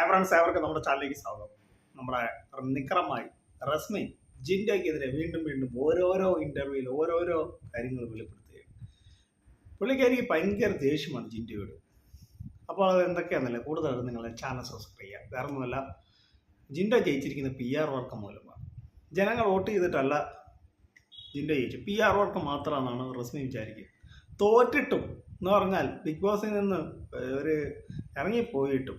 Hi friends ഏവർക്ക് നമ്മുടെ ചാനലിലേക്ക് സ്വാഗതം. നമ്മുടെ നിക്രമായി റസ്മിൻ ജിൻഡോയ്ക്കെതിരെ വീണ്ടും വീണ്ടും ഓരോരോ ഇന്റർവ്യൂയിൽ ഓരോരോ കാര്യങ്ങൾ വെളിപ്പെടുത്തുകയാണ്. പുള്ളിക്കാരിക്ക് ഭയങ്കര ദേഷ്യമാണ് ജിൻഡോയോട്. അപ്പോൾ അത് എന്തൊക്കെയാണെന്നല്ലേ കൂടുതലായിട്ട് നിങ്ങളെ ചാനൽ സബ്സ്ക്രൈബ് ചെയ്യുക വേറെ ഒന്നുമല്ല ജിൻഡോ ജയിച്ചിരിക്കുന്ന പി ആർ വർക്ക് മൂലമാണ്. ജനങ്ങൾ വോട്ട് ചെയ്തിട്ടല്ല ജിൻഡോ ജയിച്ചു പി ആർ വർക്ക് മാത്രമാണെന്നാണ് റസ്മി വിചാരിക്കുന്നത് തോറ്റിട്ടും എന്ന് പറഞ്ഞാൽ ബിഗ് ബോസിൽ നിന്ന് ഒരു ഇറങ്ങിപ്പോയിട്ടും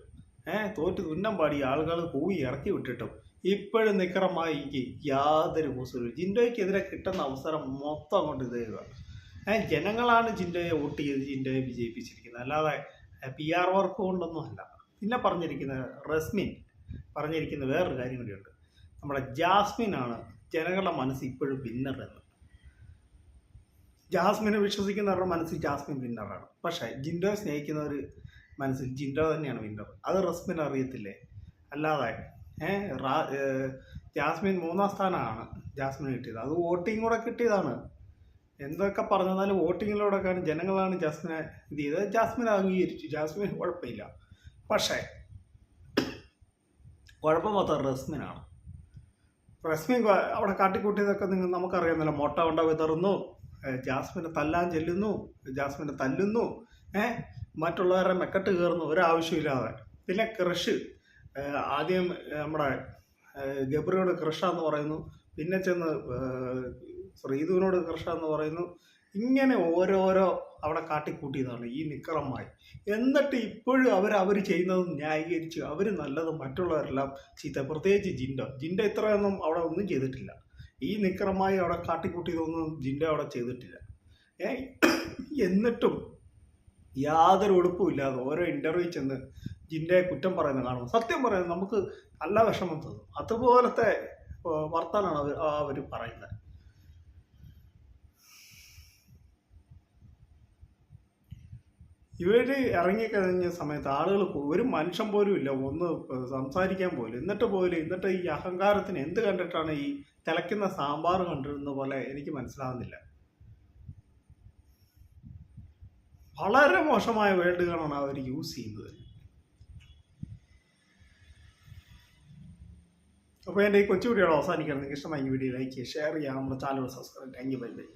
ഏഹ് തോറ്റ് തുന്നം പാടി ആളുകൾ കൂവി ഇറക്കി വിട്ടിട്ടും. ഇപ്പോഴും നിക്കറമായി യാതൊരു കൂസലും ജിൻഡോയ്ക്കെതിരെ കിട്ടുന്ന അവസരം മൊത്തം അങ്ങോട്ട് ഇത് ചെയ്യുക. ഏഹ് ജനങ്ങളാണ് ജിൻഡോയെ വോട്ട് ചെയ്ത് ജിൻഡോയെ വിജയിപ്പിച്ചിരിക്കുന്നത്. അല്ലാതെ പി ആർ വർക്ക് കൊണ്ടൊന്നും അല്ല. പിന്നെ പറഞ്ഞിരിക്കുന്ന റസ്മിൻ പറഞ്ഞിരിക്കുന്ന വേറൊരു കാര്യം കൂടിയുണ്ട്. നമ്മുടെ ജാസ്മിൻ ആണ് ജനങ്ങളുടെ മനസ്സ് ഇപ്പോഴും വിന്നർ എന്ന്. ജാസ്മിനെ വിശ്വസിക്കുന്നവരുടെ മനസ്സിൽ ജാസ്മിൻ വിന്നറാണ് പക്ഷേ ജിൻഡോയെ സ്നേഹിക്കുന്നവർ മനസ്സിൽ ജിൻഡോ തന്നെയാണ് വിൻഡർ അത് റസ്മിൻ അറിയത്തില്ലേ? അല്ലാതെ ജാസ്മിൻ മൂന്നാം സ്ഥാനമാണ് ജാസ്മിൻ കിട്ടിയത്. അത് വോട്ടിംഗ് കൂടെ കിട്ടിയതാണ്. എന്തൊക്കെ പറഞ്ഞാലും വോട്ടിങ്ങിലൂടെയൊക്കെയാണ് ജനങ്ങളാണ് ജാസ്മിനെ ഇത് ചെയ്തത്. ജാസ്മിൻ അംഗീകരിച്ചു. ജാസ്മിൻ കുഴപ്പമില്ല. പക്ഷേ കുഴപ്പം മൊത്തം റസ്മിനാണ്. റസ്മിൻ അവിടെ കാട്ടിക്കൂട്ടിയതൊക്കെ നിങ്ങൾ നമുക്കറിയാമല്ലോ മുട്ട കൊണ്ട വിതറുന്നു ജാസ്മിനെ തല്ലാൻ ചെല്ലുന്നു. ജാസ്മിനെ തല്ലുന്നു. ഏഹ് മറ്റുള്ളവരുടെ മെക്കെട്ട് കയറുന്ന ഒരാവശ്യമില്ലാതെ പിന്നെ ക്രഷ് ആദ്യം നമ്മുടെ ഗബ്രിയോട് ഗബ്രിയോട് ക്രഷാന്ന് പറയുന്നു. പിന്നെ ചെന്ന് ശ്രീധുവിനോട് ക്രഷാന്ന് പറയുന്നു. ഇങ്ങനെ ഓരോരോ അവിടെ കാട്ടിക്കൂട്ടിയതാണ് ഈ നിക്കറമായി എന്നിട്ട് ഇപ്പോഴും അവർ അവർ ചെയ്യുന്നത് ന്യായീകരിച്ച്. അവർ നല്ലത് മറ്റുള്ളവരെല്ലാം ചീത്ത. പ്രത്യേകിച്ച് ജിൻഡ. ജിൻഡ ഇത്രയൊന്നും അവിടെ ഒന്നും ചെയ്തിട്ടില്ല. ഈ നിക്കറമായി അവിടെ കാട്ടിക്കൂട്ടിയതൊന്നും ജിൻഡ അവിടെ ചെയ്തിട്ടില്ല. ഏ? എന്നിട്ടും യാതൊരു ഉടുപ്പുമില്ലാതെ ഓരോ ഇന്റർവ്യൂ ചെന്ന് ജിന്റെ കുറ്റം പറയുന്നത് കാണുന്നു. സത്യം പറയുന്നത് നമുക്ക് നല്ല വിഷമം തോന്നും. അതുപോലത്തെ വർത്താനാണ് അവർ അവർ പറയുന്നത്. ഇവർ ഇറങ്ങിക്കഴിഞ്ഞ സമയത്ത് ആളുകൾ ഒരു മനുഷ്യൻ പോലും ഇല്ല. ഒന്ന് സംസാരിക്കാൻ പോലും. എന്നിട്ട് പോലും എന്നിട്ട് ഈ അഹങ്കാരത്തിന് എന്ത് കണ്ടിട്ടാണ് ഈ തിളയ്ക്കുന്ന സാമ്പാർ കണ്ടിരുന്ന പോലെ എനിക്ക് മനസ്സിലാവുന്നില്ല. വളരെ മോശമായ വേർഡുകളാണ് അവർ യൂസ് ചെയ്യുന്നത്. അപ്പോൾ എന്റെ ഈ കൊച്ചു വീഡിയോ അവസാനിക്കണം നിങ്ങൾക്ക് ഇഷ്ടമായി വീഡിയോ ലൈക്ക് ചെയ്യുക ഷെയർ ചെയ്യുക. നമ്മുടെ channel subscribe thank you bye bye